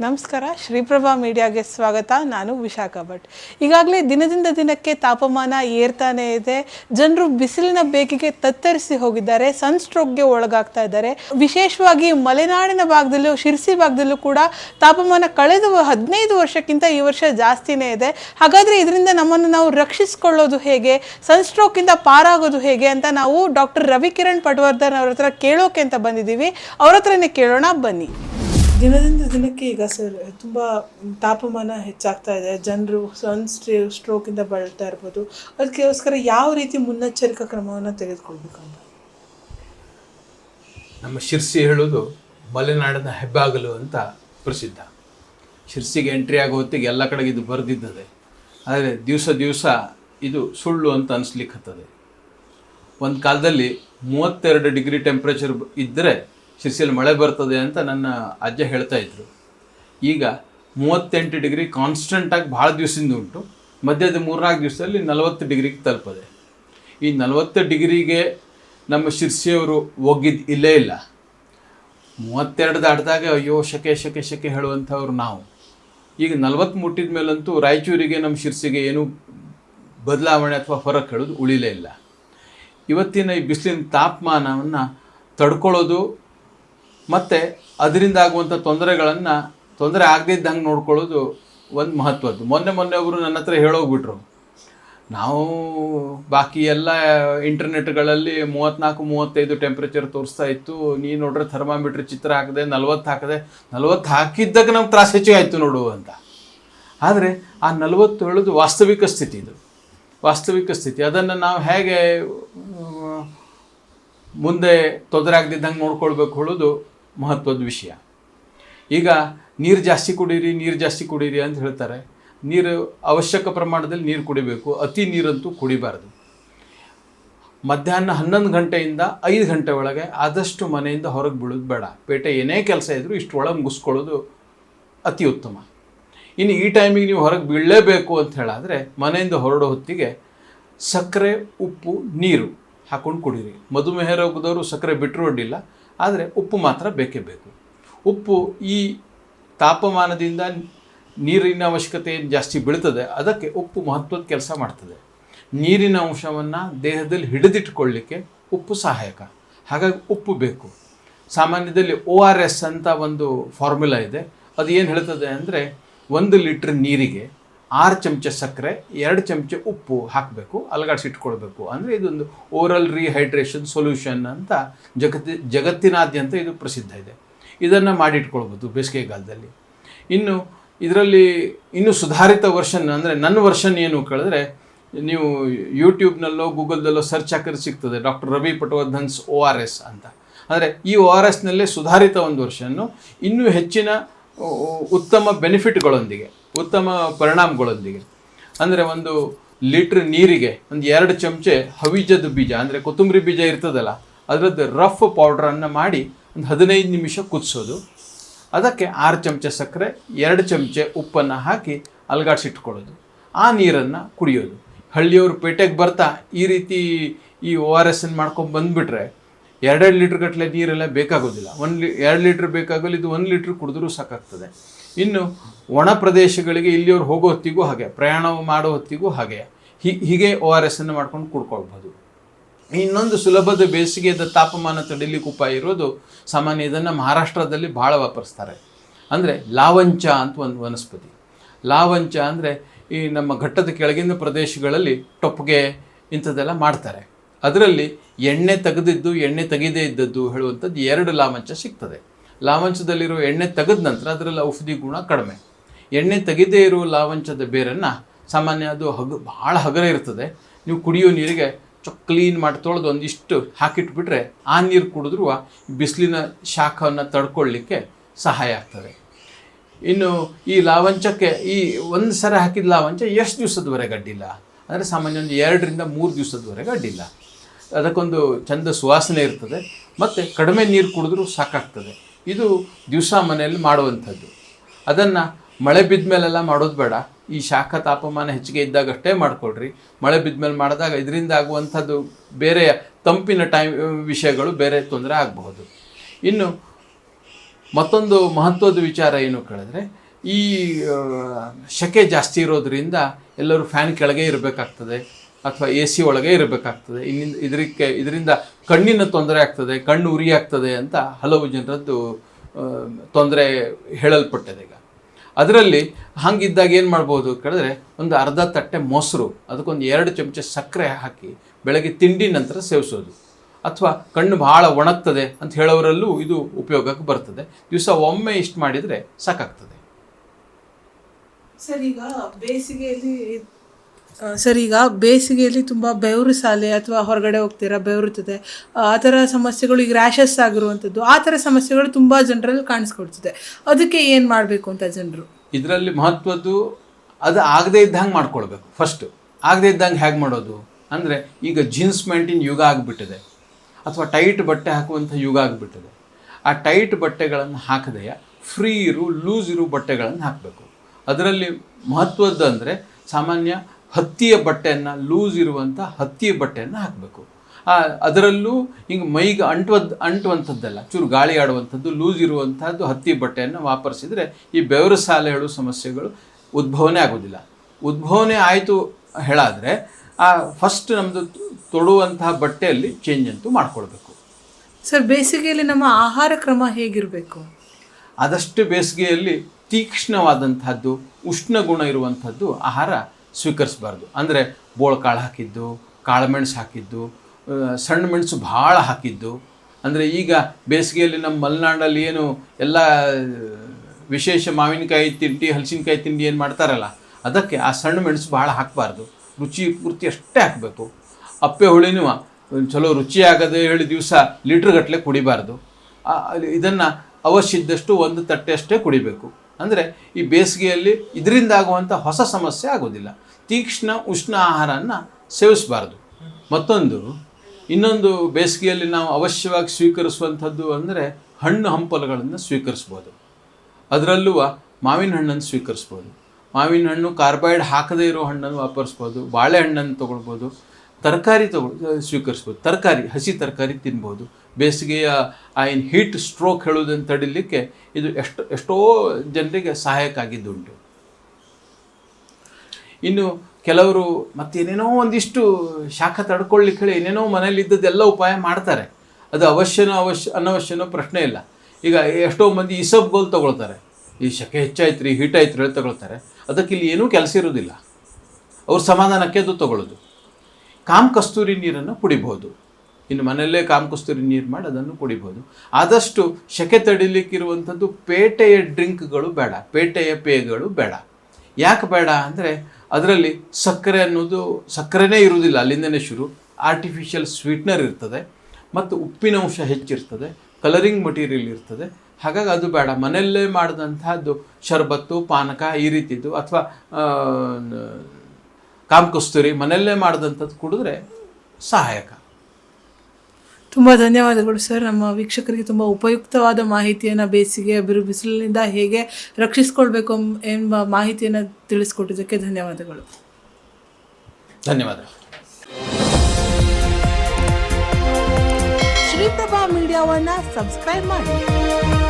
ನಮಸ್ಕಾರ, ಶ್ರೀಪ್ರಭಾ ಮೀಡಿಯಾಗೆ ಸ್ವಾಗತ. ನಾನು ವಿಶಾಖ ಭಟ್. ಈಗಾಗಲೇ ದಿನದಿಂದ ದಿನಕ್ಕೆ ತಾಪಮಾನ ಏರ್ತಾನೆ ಇದೆ. ಜನರು ಬಿಸಿಲಿನ ಬೇಕಿಗೆ ತತ್ತರಿಸಿ ಹೋಗಿದ್ದಾರೆ ಸನ್ ಸ್ಟ್ರೋಕ್ಗೆ ಒಳಗಾಗ್ತಾ ಇದ್ದಾರೆ. ವಿಶೇಷವಾಗಿ ಮಲೆನಾಡಿನ ಭಾಗದಲ್ಲೂ, ಶಿರ್ಸಿ ಭಾಗದಲ್ಲೂ ಕೂಡ ತಾಪಮಾನ ಕಳೆದ ಹದಿನೈದು ವರ್ಷಕ್ಕಿಂತ ಈ ವರ್ಷ ಜಾಸ್ತಿನೇ ಇದೆ. ಹಾಗಾದರೆ ಇದರಿಂದ ನಮ್ಮನ್ನು ನಾವು ರಕ್ಷಿಸಿಕೊಳ್ಳೋದು ಹೇಗೆ ಸನ್ ಸ್ಟ್ರೋಕಿಂದ ಪಾರಾಗೋದು ಹೇಗೆ ಅಂತ ನಾವು ಡಾಕ್ಟರ್ ರವಿಕಿರಣ್ ಪಟ್ವರ್ಧನ್ ಅವ್ರ ಹತ್ರ ಕೇಳೋಕೆ ಅಂತ ಬಂದಿದ್ದೀವಿ. ಅವ್ರ ಹತ್ರನೇ ಕೇಳೋಣ, ಬನ್ನಿ. ದಿನದಿಂದ ದಿನಕ್ಕೆ ಈಗ ಸರ್ ತುಂಬ ತಾಪಮಾನ ಹೆಚ್ಚಾಗ್ತಾ ಇದೆ. ಜನರು ಸನ್ ಸ್ಟ್ರೇ ಸ್ಟ್ರೋಕಿಂದ ಬಳಲ್ತಾ ಇರ್ಬೋದು. ಅದಕ್ಕೋಸ್ಕರ ಯಾವ ರೀತಿ ಮುನ್ನೆಚ್ಚರಿಕಾ ಕ್ರಮವನ್ನು ತೆಗೆದುಕೊಳ್ಬೇಕಂತ? ನಮ್ಮ ಶಿರ್ಸಿ ಹೇಳೋದು ಮಲೆನಾಡಿನ ಹೆಬ್ಬಾಗಲು ಅಂತ ಪ್ರಸಿದ್ಧ. ಶಿರ್ಸಿಗೆ ಎಂಟ್ರಿ ಆಗೋ ಹೊತ್ತಿಗೆ ಎಲ್ಲ ಕಡೆಗೆ ಇದು ಬರೆದಿದ್ದದೆ. ಆದರೆ ದಿವಸ ದಿವಸ ಇದು ಸುಳ್ಳು ಅಂತ ಅನಿಸ್ಲಿಕ್ಕತ್ತದೆ. ಒಂದು ಕಾಲದಲ್ಲಿ ಮೂವತ್ತೆರಡು ಡಿಗ್ರಿ ಟೆಂಪ್ರೇಚರ್ ಇದ್ದರೆ ಶಿರ್ಸಿಯಲ್ಲಿ ಮಳೆ ಬರ್ತದೆ ಅಂತ ನನ್ನ ಅಜ್ಜ ಹೇಳ್ತಾ ಇದ್ರು. ಈಗ ಮೂವತ್ತೆಂಟು ಡಿಗ್ರಿ ಕಾನ್ಸ್ಟೆಂಟಾಗಿ ಭಾಳ ದಿವಸದಿಂದ ಉಂಟು. ಮಧ್ಯದ ಮೂರ್ನಾಲ್ಕು ದಿವಸದಲ್ಲಿ ನಲವತ್ತು ಡಿಗ್ರಿಗೆ ತಲುಪದೆ. ಈ ನಲವತ್ತು ಡಿಗ್ರಿಗೆ ನಮ್ಮ ಶಿರ್ಸಿಯವರು ಒಗ್ಗಿದ್ದು ಇಲ್ಲೇ ಇಲ್ಲ. ಮೂವತ್ತೆರಡು ದಾಟಿದಾಗ ಅಯ್ಯೋ ಶಕೆ ಶಕೆ ಶಕೆ ಹೇಳುವಂಥವ್ರು ನಾವು. ಈಗ ನಲವತ್ತು ಮುಟ್ಟಿದ ಮೇಲಂತೂ ರಾಯಚೂರಿಗೆ ನಮ್ಮ ಶಿರ್ಸಿಗೆ ಏನೂ ಬದಲಾವಣೆ ಅಥವಾ ಹೊರಗೆ ಹೇಳೋದು ಉಳಿಲೇ ಇಲ್ಲ. ಇವತ್ತಿನ ಈ ಬಿಸಿಲಿನ ತಾಪಮಾನವನ್ನು ತಡ್ಕೊಳ್ಳೋದು ಮತ್ತು ಅದರಿಂದ ಆಗುವಂಥ ತೊಂದರೆಗಳನ್ನು, ತೊಂದರೆ ಆಗದಿದ್ದಂಗೆ ನೋಡ್ಕೊಳ್ಳೋದು ಒಂದು ಮಹತ್ವದ್ದು. ಮೊನ್ನೆ ಮೊನ್ನೆ ಒಬ್ಬರು ನನ್ನ ಹತ್ರ ಹೇಳೋಗ್ಬಿಟ್ರು. ನಾವು ಬಾಕಿ ಎಲ್ಲ ಇಂಟರ್ನೆಟ್ಗಳಲ್ಲಿ ಮೂವತ್ತ್ನಾಲ್ಕು ಮೂವತ್ತೈದು ಟೆಂಪ್ರೇಚರ್ ತೋರಿಸ್ತಾ ಇತ್ತು. ನೀ ನೋಡ್ರೆ ಥರ್ಮಾಮೀಟ್ರ್ ಚಿತ್ರ ಹಾಕದೆ, ನಲ್ವತ್ತು ಹಾಕದೆ, ನಲ್ವತ್ತು ಹಾಕಿದ್ದಾಗ ನಮ್ಗೆ ತ್ರಾಸು ಹೆಚ್ಚಿಗೆ ಆಯಿತು ನೋಡು ಅಂತ. ಆದರೆ ಆ ನಲವತ್ತು ಹೇಳೋದು ವಾಸ್ತವಿಕ ಸ್ಥಿತಿ ಇದು. ವಾಸ್ತವಿಕ ಸ್ಥಿತಿ. ಅದನ್ನು ನಾವು ಹೇಗೆ, ಮುಂದೆ ತೊಂದರೆ ಆಗದಿದ್ದಂಗೆ ನೋಡ್ಕೊಳ್ಬೇಕು ಹೇಳೋದು ಮಹತ್ವದ ವಿಷಯ. ಈಗ ನೀರು ಜಾಸ್ತಿ ಕುಡೀರಿ, ನೀರು ಜಾಸ್ತಿ ಕುಡೀರಿ ಅಂತ ಹೇಳ್ತಾರೆ. ನೀರು ಅವಶ್ಯಕ ಪ್ರಮಾಣದಲ್ಲಿ ನೀರು ಕುಡಿಬೇಕು. ಅತಿ ನೀರಂತೂ ಕುಡಿಬಾರ್ದು. ಮಧ್ಯಾಹ್ನ ಹನ್ನೊಂದು ಗಂಟೆಯಿಂದ ಐದು ಗಂಟೆ ಒಳಗೆ ಆದಷ್ಟು ಮನೆಯಿಂದ ಹೊರಗೆ ಬೀಳೋದು ಬೇಡ. ಪೇಟೆ ಏನೇ ಕೆಲಸ ಇದ್ದರೂ ಇಷ್ಟು ಒಳಗೆ ಮುಗಿಸ್ಕೊಳ್ಳೋದು ಅತಿ ಉತ್ತಮ. ಇನ್ನು ಈ ಟೈಮಿಗೆ ನೀವು ಹೊರಗೆ ಬೀಳಲೇಬೇಕು ಅಂತ ಹೇಳಾದರೆ ಮನೆಯಿಂದ ಹೊರಡೋ ಹೊತ್ತಿಗೆ ಸಕ್ಕರೆ, ಉಪ್ಪು, ನೀರು ಹಾಕ್ಕೊಂಡು ಕುಡೀರಿ. ಮಧುಮೇಹ ರೋಗದವರು ಸಕ್ಕರೆ ಬಿಟ್ಟರು ಅಡ್ಡಿಲ್ಲ. ಆದರೆ ಉಪ್ಪು ಮಾತ್ರ ಬೇಕೇ ಬೇಕು. ಉಪ್ಪು ಈ ತಾಪಮಾನದಿಂದ ನೀರಿನ ಅವಶ್ಯಕತೆ ಜಾಸ್ತಿ ಬೀಳ್ತದೆ, ಅದಕ್ಕೆ ಉಪ್ಪು ಮಹತ್ವದ ಕೆಲಸ ಮಾಡ್ತದೆ. ನೀರಿನ ಅಂಶವನ್ನು ದೇಹದಲ್ಲಿ ಹಿಡಿದಿಟ್ಕೊಳ್ಳಿಕ್ಕೆ ಉಪ್ಪು ಸಹಾಯಕ. ಹಾಗಾಗಿ ಉಪ್ಪು ಬೇಕು. ಸಾಮಾನ್ಯದಲ್ಲಿ ಒ ಆರ್ ಎಸ್ ಅಂತ ಒಂದು ಫಾರ್ಮುಲಾ ಇದೆ. ಅದು ಏನು ಹೇಳ್ತದೆ ಅಂದರೆ ಒಂದು ಲೀಟ್ರ್ ನೀರಿಗೆ ಆರು ಚಮಚ ಸಕ್ಕರೆ, ಎರಡು ಚಮಚ ಉಪ್ಪು ಹಾಕಬೇಕು ಅಲಗಾಡಿಸಿಟ್ಕೊಳ್ಬೇಕು ಅಂದರೆ ಇದೊಂದು ಓರಲ್ ರಿಹೈಡ್ರೇಷನ್ ಸೊಲ್ಯೂಷನ್ ಅಂತ ಜಗತ್ತಿ ಜಗತ್ತಿನಾದ್ಯಂತ ಇದು ಪ್ರಸಿದ್ಧ ಇದೆ. ಇದನ್ನು ಮಾಡಿಟ್ಕೊಳ್ಬೋದು ಬೇಸಿಗೆಗಾಲದಲ್ಲಿ. ಇನ್ನು ಇದರಲ್ಲಿ ಇನ್ನೂ ಸುಧಾರಿತ ವರ್ಷನ್ ಅಂದರೆ ನನ್ನ ವರ್ಷನ್ ಏನು ಕೇಳಿದ್ರೆ, ನೀವು ಯೂಟ್ಯೂಬ್ನಲ್ಲೋ ಗೂಗಲ್ದಲ್ಲೋ ಸರ್ಚ್ ಹಾಕಿದ್ರೆ ಸಿಗ್ತದೆ doctor Ravi Patwardhan's O R S ಅಂತ. ಅಂದರೆ ಈ ಓ ಆರ್ ಎಸ್ನಲ್ಲೇ ಸುಧಾರಿತ ಒಂದು ವರ್ಷನ್ನು ಇನ್ನೂ ಹೆಚ್ಚಿನ ಉತ್ತಮ ಬೆನಿಫಿಟ್ಗಳೊಂದಿಗೆ, ಉತ್ತಮ ಪರಿಣಾಮಗಳೊಂದಿಗೆ. ಅಂದರೆ ಒಂದು ಲೀಟ್ರ್ ನೀರಿಗೆ ಒಂದು ಎರಡು ಚಮಚೆ ಹವಿಜದ ಬೀಜ, ಅಂದರೆ ಕೊತ್ತಂಬರಿ ಬೀಜ ಇರ್ತದಲ್ಲ, ಅದರದ್ದು ರಫ್ ಪೌಡ್ರನ್ನು ಮಾಡಿ ಒಂದು ಹದಿನೈದು ನಿಮಿಷ ಕುದಿಸೋದು. ಅದಕ್ಕೆ ಆರು ಚಮಚ ಸಕ್ಕರೆ, ಎರಡು ಚಮಚೆ ಉಪ್ಪನ್ನು ಹಾಕಿ ಅಲ್ಗಾಡ್ಸಿಟ್ಕೊಳ್ಳೋದು. ಆ ನೀರನ್ನು ಕುಡಿಯೋದು. ಹಳ್ಳಿಯವರು ಪೇಟೆಗೆ ಬರ್ತಾ ಈ ರೀತಿ ಈ ಓ ಆರ್ ಎಸ್ ಅನ್ನು ಮಾಡ್ಕೊಂಡು ಬಂದುಬಿಟ್ರೆ ಎರಡೆರಡು ಲೀಟ್ರ್ ಗಟ್ಟಲೆ ನೀರೆಲ್ಲ ಬೇಕಾಗೋದಿಲ್ಲ. ಒಂದು ಲಿ, ಎರಡು ಲೀಟ್ರ್ ಬೇಕಾಗಲ್ಲ ಇದು ಒಂದು ಲೀಟ್ರ್ ಕುಡಿದ್ರೂ ಸಾಕಾಗ್ತದೆ. ಇನ್ನು ಒಣ ಪ್ರದೇಶಗಳಿಗೆ ಇಲ್ಲಿಯವ್ರು ಹೋಗೋ ಹೊತ್ತಿಗೂ ಹಾಗೆ, ಪ್ರಯಾಣ ಮಾಡೋ ಹೊತ್ತಿಗೂ ಹಾಗೆ ಹೀಗೆ ಒ ಆರ್ ಎಸ್ ಅನ್ನು ಮಾಡ್ಕೊಂಡು ಕುಡ್ಕೊಳ್ಬೋದು ಇನ್ನೊಂದು ಸುಲಭದ ಬೇಸಿಗೆದ ತಾಪಮಾನ ತಡಿಲಿಕ್ಕೆ ಉಪಾಯ ಇರೋದು ಸಾಮಾನ್ಯ ಇದನ್ನು ಮಹಾರಾಷ್ಟ್ರದಲ್ಲಿ ಭಾಳ ವಾಪರಿಸ್ತಾರೆ. ಅಂದರೆ ಲಾವಂಚ ಅಂತ ಒಂದು ವನಸ್ಪತಿ. ಲಾವಂಚ ಅಂದರೆ ಈ ನಮ್ಮ ಘಟ್ಟದ ಕೆಳಗಿನ ಪ್ರದೇಶಗಳಲ್ಲಿ ಟೊಪ್ಪಿಗೆ ಇಂಥದ್ದೆಲ್ಲ ಮಾಡ್ತಾರೆ. ಅದರಲ್ಲಿ ಎಣ್ಣೆ ತೆಗೆದಿದ್ದು, ಎಣ್ಣೆ ತೆಗೆದೇ ಇದ್ದದ್ದು ಹೇಳುವಂಥದ್ದು ಎರಡು ಲಾಮಂಚ ಸಿಗ್ತದೆ. ಲಾವಂಚದಲ್ಲಿರೋ ಎಣ್ಣೆ ತೆಗೆದ ನಂತರ ಅದರಲ್ಲಿ ಔಷಧಿ ಗುಣ ಕಡಿಮೆ. ಎಣ್ಣೆ ತೆಗೆದೇ ಇರೋ ಲಾವಂಚದ ಬೇರನ್ನು ಸಾಮಾನ್ಯ ಅದು ಹಗ, ಭಾಳ ಹಗರ ಇರ್ತದೆ. ನೀವು ಕುಡಿಯೋ ನೀರಿಗೆ ಚೊಕ್ ಕ್ಲೀನ್ ಮಾಡಿ ತೊಳೆದು ಒಂದಿಷ್ಟು ಹಾಕಿಟ್ಬಿಟ್ರೆ ಆ ನೀರು ಕುಡಿದ್ರೂ ಬಿಸಿಲಿನ ಶಾಖವನ್ನು ತಡ್ಕೊಳ್ಳಿಕ್ಕೆ ಸಹಾಯ ಆಗ್ತದೆ. ಇನ್ನು ಈ ಲಾವಂಚಕ್ಕೆ ಈ ಒಂದು ಸರ ಹಾಕಿದ ಲಾವಂಚ ಎಷ್ಟು ದಿವಸದವರೆಗೆ ಅಡ್ಡಿಲ್ಲ? ಅಂದರೆ ಸಾಮಾನ್ಯ ಒಂದು ಎರಡರಿಂದ ಮೂರು ದಿವಸದವರೆಗೆ ಅಡ್ಡಿಲ್ಲ. ಅದಕ್ಕೊಂದು ಚಂದ ಸುವಾಸನೆ ಇರ್ತದೆ. ಮತ್ತು ಕಡಿಮೆ ನೀರು ಕುಡಿದ್ರೂ ಸಾಕಾಗ್ತದೆ. ಇದು ದಿವಸ ಮನೆಯಲ್ಲಿ ಮಾಡುವಂಥದ್ದು. ಅದನ್ನು ಮಳೆ ಬಿದ್ದ ಮೇಲೆಲ್ಲ ಮಾಡೋದು ಬೇಡ. ಈ ಶಾಖ ತಾಪಮಾನ ಹೆಚ್ಚಿಗೆ ಇದ್ದಾಗಷ್ಟೇ ಮಾಡಿಕೊಡ್ರಿ ಮಳೆ ಬಿದ್ದ ಮೇಲೆ ಮಾಡಿದಾಗ ಇದರಿಂದ ಆಗುವಂಥದ್ದು ಬೇರೆ ತಂಪಿನ ಟೈಮ್, ವಿಷಯಗಳು ಬೇರೆ ತೊಂದರೆ ಆಗಬಹುದು. ಇನ್ನು ಮತ್ತೊಂದು ಮಹತ್ವದ ವಿಚಾರ ಏನು ಕೇಳಿದ್ರೆ, ಈ ಸೆಕೆ ಜಾಸ್ತಿ ಇರೋದರಿಂದ ಎಲ್ಲರೂ ಫ್ಯಾನ್ ಕೆಳಗೆ ಇರಬೇಕಾಗ್ತದೆ. ಅಥವಾ ಎ ಸಿ ಒಳಗೆ ಇರಬೇಕಾಗ್ತದೆ. ಇನ್ನಿಂದ ಇದಕ್ಕೆ, ಇದರಿಂದ ಕಣ್ಣಿನ ತೊಂದರೆ ಆಗ್ತದೆ, ಕಣ್ಣು ಉರಿ ಆಗ್ತದೆ ಅಂತ ಹಲವು ಜನರದ್ದು ತೊಂದರೆ ಹೇಳಲ್ಪಟ್ಟಿದೆ ಈಗ. ಅದರಲ್ಲಿ ಹಾಗಿದ್ದಾಗ ಏನು ಮಾಡ್ಬೋದು ಕೇಳಿದ್ರೆ ಒಂದು ಅರ್ಧ ತಟ್ಟೆ ಮೊಸರು, ಅದಕ್ಕೊಂದು ಎರಡು ಚಮಚ ಸಕ್ಕರೆ ಹಾಕಿ ಬೆಳಗ್ಗೆ ತಿಂಡಿ ನಂತರ ಸೇವಿಸೋದು. ಅಥವಾ ಕಣ್ಣು ಭಾಳ ಒಣಗ್ತದೆ ಅಂತ ಹೇಳೋರಲ್ಲೂ ಇದು ಉಪಯೋಗಕ್ಕೆ ಬರ್ತದೆ. ದಿವಸ ಒಮ್ಮೆ ಇಷ್ಟು ಮಾಡಿದರೆ ಸಾಕಾಗ್ತದೆ. ಸರ್, ಈಗ ಬೇಸಿಗೆಯಲ್ಲಿ ಸರ್, ಈಗ ಬೇಸಿಗೆಯಲ್ಲಿ ತುಂಬ ಬೆವರು ಸಾಲೆ ಅಥವಾ ಹೊರಗಡೆ ಹೋಗ್ತೀರಾ ಬೆವರುತ್ತದೆ ಆ ಥರ ಸಮಸ್ಯೆಗಳು ಈಗ ರ್ಯಾಷಸ್ ಆಗಿರುವಂಥದ್ದು, ಆ ಥರ ಸಮಸ್ಯೆಗಳು ತುಂಬ ಜನರಲ್ಲಿ ಕಾಣಿಸ್ಕೊಡ್ತಿದೆ ಅದಕ್ಕೆ ಏನು ಮಾಡಬೇಕು ಅಂತ ಜನರು? ಇದರಲ್ಲಿ ಮಹತ್ವದ್ದು ಅದು ಆಗದೇ ಇದ್ದಂಗೆ ಮಾಡ್ಕೊಳ್ಬೇಕು ಫಸ್ಟು ಆಗದೇ ಇದ್ದಂಗೆ ಹೇಗೆ ಮಾಡೋದು? ಅಂದರೆ ಈಗ ಜೀನ್ಸ್ ಪ್ಯಾಂಟಿನ ಯುಗ ಆಗಿಬಿಟ್ಟಿದೆ, ಅಥವಾ ಟೈಟ್ ಬಟ್ಟೆ ಹಾಕುವಂಥ ಯುಗ ಆಗಿಬಿಟ್ಟಿದೆ. ಆ ಟೈಟ್ ಬಟ್ಟೆಗಳನ್ನು ಹಾಕದೆಯ ಫ್ರೀ ಇರು ಲೂಸ್ ಇರು ಬಟ್ಟೆಗಳನ್ನು ಹಾಕಬೇಕು. ಅದರಲ್ಲಿ ಮಹತ್ವದ್ದು ಅಂದರೆ ಸಾಮಾನ್ಯ ಹತ್ತಿಯ ಬಟ್ಟೆಯನ್ನು ಲೂಸ್ ಇರುವಂಥ ಹತ್ತಿಯ ಬಟ್ಟೆಯನ್ನು ಹಾಕಬೇಕು. ಅದರಲ್ಲೂ ಹಿಂಗೆ ಮೈಗೆ ಅಂಟುವದ್ ಅಂಟುವಂಥದ್ದಲ್ಲ ಚೂರು ಗಾಳಿ ಆಡುವಂಥದ್ದು ಲೂಸ್ ಇರುವಂಥದ್ದು ಹತ್ತಿ ಬಟ್ಟೆಯನ್ನು ವಾಪರಿಸಿದರೆ ಈ ಬೆವರು ಹೇಳುವ ಸಮಸ್ಯೆಗಳು ಉದ್ಭವನೆ ಆಗೋದಿಲ್ಲ. ಉದ್ಭವನೆ ಆಯಿತು ಹೇಳಾದರೆ ಆ ಫಸ್ಟ್ ನಮ್ಮದು ತೊಡುವಂತಹ ಬಟ್ಟೆಯಲ್ಲಿ ಚೇಂಜ್ ಅಂತೂ ಮಾಡ್ಕೊಳ್ಬೇಕು. ಸರ್ ಬೇಸಿಗೆಯಲ್ಲಿ ನಮ್ಮ ಆಹಾರ ಕ್ರಮ ಹೇಗಿರಬೇಕು? ಆದಷ್ಟು ಬೇಸಿಗೆಯಲ್ಲಿ ತೀಕ್ಷ್ಣವಾದಂಥದ್ದು ಉಷ್ಣ ಗುಣ ಇರುವಂಥದ್ದು ಆಹಾರ ಸ್ವೀಕರಿಸಬಾರ್ದು. ಅಂದರೆ ಬೋಳ್ಕಾಳು ಹಾಕಿದ್ದು ಕಾಳುಮೆಣಸು ಹಾಕಿದ್ದು ಸಣ್ಣ ಮೆಣಸು ಭಾಳ ಹಾಕಿದ್ದು. ಅಂದರೆ ಈಗ ಬೇಸಿಗೆಯಲ್ಲಿ ನಮ್ಮ ಮಲೆನಾಡಲ್ಲಿ ಏನು ಎಲ್ಲ ವಿಶೇಷ ಮಾವಿನಕಾಯಿ ತಿಂಡಿ, ಹಲಸಿನಕಾಯಿ ತಿಂಡಿ ಏನು ಮಾಡ್ತಾರಲ್ಲ, ಅದಕ್ಕೆ ಆ ಸಣ್ಣ ಮೆಣಸು ಭಾಳ ಹಾಕಬಾರ್ದು. ರುಚಿ, ಪೂರ್ತಿ ಅಷ್ಟೇ ಹಾಕಬೇಕು. ಅಪ್ಪೆ ಹುಳಿನೂ, ಚಲೋ ರುಚಿ ಆಗದೆ ಹೇಳಿ ದಿವಸ ಲೀಟ್ರ್ಗಟ್ಟಲೆ ಕುಡಿಬಾರ್ದು. ಇದನ್ನು ಅವಶ್ಯ ಇದ್ದಷ್ಟು ಒಂದು ತಟ್ಟೆ ಅಷ್ಟೇ ಕುಡಿಬೇಕು. ಅಂದರೆ ಈ ಬೇಸಿಗೆಯಲ್ಲಿ ಇದರಿಂದ ಆಗುವಂಥ ಹೊಸ ಸಮಸ್ಯೆ ಆಗೋದಿಲ್ಲ ತೀಕ್ಷ್ಣ ಉಷ್ಣ ಆಹಾರವನ್ನು ಸೇವಿಸಬಾರ್ದು. ಮತ್ತೊಂದು, ಇನ್ನೊಂದು ಬೇಸಿಗೆಯಲ್ಲಿ ನಾವು ಅವಶ್ಯವಾಗಿ ಸ್ವೀಕರಿಸುವಂಥದ್ದು ಅಂದರೆ ಹಣ್ಣು ಹಂಪಲುಗಳನ್ನು ಸ್ವೀಕರಿಸ್ಬೋದು. ಅದರಲ್ಲೂ ಮಾವಿನ ಹಣ್ಣನ್ನು ಸ್ವೀಕರಿಸ್ಬೋದು. ಮಾವಿನ ಹಣ್ಣು ಕಾರ್ಬೈಡ್ ಹಾಕದೇ ಇರೋ ಹಣ್ಣನ್ನು ವಾಪರಿಸ್ಬೋದು. ಬಾಳೆಹಣ್ಣನ್ನು ತೊಗೊಳ್ಬೋದು. ತರಕಾರಿ ತಗೊಳ್ ಸ್ವೀಕರಿಸ್ಬೋದು. ತರಕಾರಿ, ಹಸಿ ತರಕಾರಿ ತಿನ್ಬೋದು. ಬೇಸಿಗೆಯ ಏನು ಹೀಟ್ ಸ್ಟ್ರೋಕ್ ಹೇಳುವುದನ್ನು ತಡಿಲಿಕ್ಕೆ ಇದು ಎಷ್ಟು, ಎಷ್ಟೋ ಜನರಿಗೆ ಸಹಾಯಕ ಆಗಿದ್ದುಂಟು ಇನ್ನು ಕೆಲವರು ಮತ್ತೇನೇನೋ ಒಂದಿಷ್ಟು ಶಾಖ ತಡ್ಕೊಳ್ಳಿಕ್ಕೆ ಹೇಳಿ ಏನೇನೋ ಮನೇಲಿ ಇದ್ದದ್ದೆಲ್ಲ ಉಪಾಯ ಮಾಡ್ತಾರೆ. ಅದು ಅವಶ್ಯನೋ, ಅವಶ್ಯ, ಅನವಶ್ಯನೋ ಪ್ರಶ್ನೆ ಇಲ್ಲ. ಈಗ ಎಷ್ಟೋ ಮಂದಿ ಇಸಬ್ಗೋಲ್ ತೊಗೊಳ್ತಾರೆ. ಈ ಶಕೆ ಹೆಚ್ಚಾಯ್ತು ರೀ ಹೀಟ್ ಆಯ್ತು ಹೇಳಿ ತಗೊಳ್ತಾರೆ. ಅದಕ್ಕೆ ಇಲ್ಲಿ ಏನೂ ಕೆಲಸ ಇರೋದಿಲ್ಲ ಅವ್ರ ಸಮಾಧಾನಕ್ಕೆ ಅದು ತಗೊಳ್ಳೋದು. ಕಾಮ್ ಕಸ್ತೂರಿ ನೀರನ್ನು ಕುಡಿಬೋದು. ಇನ್ನು ಮನೆಯಲ್ಲೇ ಕಾಮಕಸ್ತೂರಿ ನೀರು ಮಾಡಿ ಅದನ್ನು ಕುಡಿಬೋದು. ಆದಷ್ಟು ಶೆಕೆ ತಡಿಲಿಕ್ಕಿರುವಂಥದ್ದು ಪೇಟೆಯ ಡ್ರಿಂಕ್ಗಳು ಬೇಡ, ಪೇಟೆಯ ಪೇಯಗಳು ಬೇಡ. ಯಾಕೆ ಬೇಡ ಅಂದರೆ ಅದರಲ್ಲಿ ಸಕ್ಕರೆ ಅನ್ನೋದು ಸಕ್ಕರೆನೇ ಇರುವುದಿಲ್ಲ ಅಲ್ಲಿಂದನೇ ಶುರು. ಆರ್ಟಿಫಿಷಿಯಲ್ ಸ್ವೀಟ್ನರ್ ಇರ್ತದೆ ಮತ್ತು ಉಪ್ಪಿನಂಶ ಹೆಚ್ಚಿರ್ತದೆ ಕಲರಿಂಗ್ ಮಟೀರಿಯಲ್ ಇರ್ತದೆ. ಹಾಗಾಗಿ ಅದು ಬೇಡ. ಮನೆಯಲ್ಲೇ ಮಾಡಿದಂತಹದ್ದು ಶರ್ಬತ್ತು, ಪಾನಕ ಈ ರೀತಿದ್ದು ಅಥವಾ ಕಾಮಕಸ್ತೂರಿ ಮನೆಯಲ್ಲೇ ಮಾಡಿದಂಥದ್ದು ಕುಡಿದ್ರೆ ಸಹಾಯಕ. ತುಂಬ ಧನ್ಯವಾದಗಳು ಸರ್. ನಮ್ಮ ವೀಕ್ಷಕರಿಗೆ ತುಂಬ ಉಪಯುಕ್ತವಾದ ಮಾಹಿತಿಯನ್ನು ಬೇಸಿಗೆ ಬಿರು ಬಿಸಿಲಿನಿಂದ ಹೇಗೆ ರಕ್ಷಿಸ್ಕೊಳ್ಬೇಕು ಎಂಬ- ಮಾಹಿತಿಯನ್ನು ತಿಳಿಸ್ಕೊಟ್ಟಿದ್ದಕ್ಕೆ ಧನ್ಯವಾದಗಳು. ಧನ್ಯವಾದ ಶ್ರೀಪ್ರಭಾ ಮೀಡಿಯಾವನ್ನು ಸಬ್ಸ್ಕ್ರೈಬ್ ಮಾಡಿ.